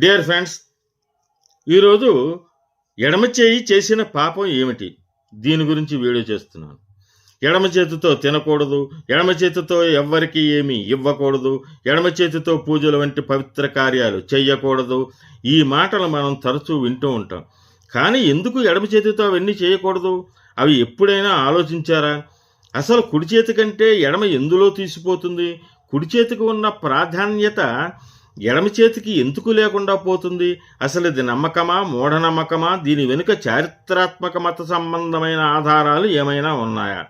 Dear friends ఈరోజు ఎడమ చేయి చేసిన పాపం ఏమిటి? దీని గురించి వీడియో చేస్తున్నాను. ఎడమ చేతితో తినకూడదు ఎడమ చేతితో ఎవ్వరికి ఏమీ ఇవ్వకూడదు ఎడమ చేతితో పూజలు వంటి పవిత్ర కార్యాలు చేయకూడదు ఈ మాటలు మనం తరచూ వింటూ ఉంటాం. కానీ ఎందుకు ఎడమ చేతితో అవన్నీ చేయకూడదు? అవి ఎప్పుడైనా ఆలోచించారా? అసలు కుడి చేతి కంటే ఎడమ ఎందులో తీసిపోతుంది? కుడి చేతికి ఉన్న ప్రాధాన్యత ఎడమ చేతికి ఎందుకు లేకుండా పోతుంది? అసలు ఇది నమ్మకమా? మూఢనమ్మకమా దీని వెనుక చారిత్రాత్మక మత సంబంధమైన ఆధారాలు ఏమైనా ఉన్నాయా?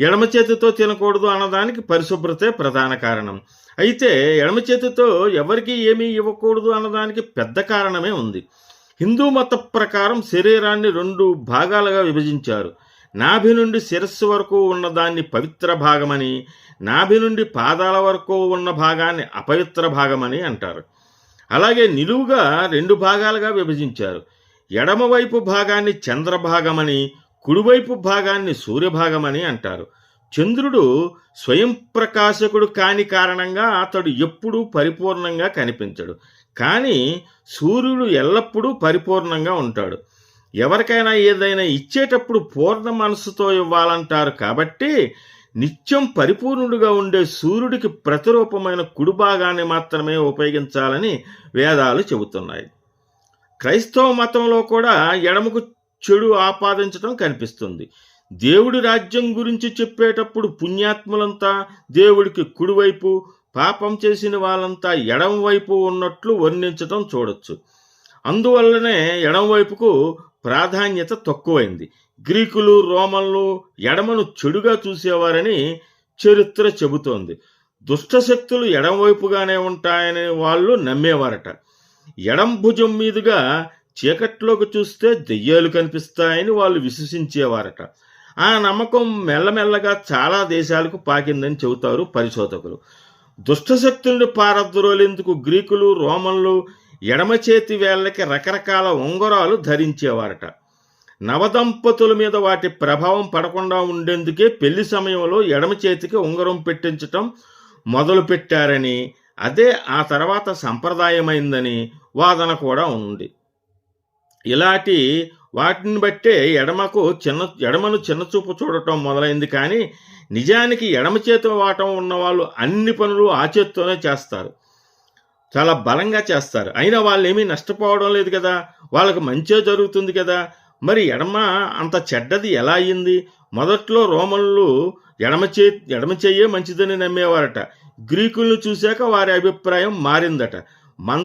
ఎడమ చేతితో తినకూడదు అన్నదానికి పరిశుభ్రతే ప్రధాన కారణం. అయితే ఎడమ చేతితో ఎవరికి ఏమీ ఇవ్వకూడదు అన్నదానికి పెద్ద కారణమే ఉంది. హిందూ మత ప్రకారం శరీరాన్ని రెండు భాగాలుగా విభజించారు. నాభి నుండి శిరస్సు వరకు ఉన్న దాన్ని పవిత్ర భాగమని నాభి నుండి పాదాల వరకు ఉన్న భాగాన్ని అపవిత్ర భాగమని అంటారు. అలాగే నిలువుగా రెండు భాగాలుగా విభజించారు. ఎడమవైపు భాగాన్ని చంద్రభాగమని కుడివైపు భాగాన్ని సూర్యభాగమని అంటారు. చంద్రుడు స్వయం ప్రకాశకుడు కాని కారణంగా అతడు ఎప్పుడూ పరిపూర్ణంగా కనిపించడు. కానీ సూర్యుడు ఎల్లప్పుడూ పరిపూర్ణంగా ఉంటాడు. ఎవరికైనా ఏదైనా ఇచ్చేటప్పుడు పూర్ణ మనస్సుతో ఇవ్వాలంటారు కాబట్టి నిత్యం పరిపూర్ణుడుగా ఉండే సూర్యుడికి ప్రతిరూపమైన కుడి భాగాన్ని మాత్రమే ఉపయోగించాలని వేదాలు చెబుతున్నాయి. క్రైస్తవ మతంలో కూడా ఎడమకు చెడు ఆపాదించడం కనిపిస్తుంది. దేవుడి రాజ్యం గురించి చెప్పేటప్పుడు పుణ్యాత్ములంతా దేవుడికి కుడివైపు పాపం చేసిన వాళ్ళంతా ఎడమవైపు ఉన్నట్లు వర్ణించటం చూడొచ్చు. అందువల్లనే ఎడమవైపుకు ప్రాధాన్యత తక్కువైంది. గ్రీకులు రోమన్లు ఎడమను చెడుగా చూసేవారని చరిత్ర చెబుతోంది. దుష్టశక్తులు ఎడంవైపుగానే ఉంటాయని వాళ్ళు నమ్మేవారట. ఎడం భుజం మీదుగా చీకట్లోకి చూస్తే దెయ్యాలు కనిపిస్తాయని వాళ్ళు విశ్వసించేవారట. ఆ నమ్మకం మెల్లమెల్లగా చాలా దేశాలకు పాకిందని చెబుతారు పరిశోధకులు. దుష్టశక్తుల్ని పారద్రోలేందుకు గ్రీకులు రోమన్లు ఎడమ చేతి వేళ్ళకి రకరకాల ఉంగరాలు ధరించేవారట. నవదంపతుల మీద వాటి ప్రభావం పడకుండా ఉండేందుకే పెళ్ళి సమయంలో ఎడమ చేతికి ఉంగరం పెట్టించటం మొదలు పెట్టారని అదే ఆ తర్వాత సంప్రదాయమైందని వాదన కూడా ఉంది. ఇలాంటి వాటిని బట్టే ఎడమకు చిన్న ఎడమను చిన్నచూపు చూడటం మొదలైంది కానీ నిజానికి ఎడమ చేతి వాటం ఉన్నవాళ్ళు అన్ని పనులు ఆ చేత్తోనే చేస్తారు. చాలా బలంగా చేస్తారు. అయినా వాళ్ళు ఏమీ నష్టపోవడం లేదు కదా. వాళ్ళకి మంచే జరుగుతుంది కదా. మరి ఎడమ అంత చెడ్డది ఎలా అయ్యింది మొదట్లో రోమన్లు ఎడమ చే ఎడమ చెయ్యే మంచిదని నమ్మేవారట. గ్రీకులను చూశాక వారి అభిప్రాయం మారిందట. మన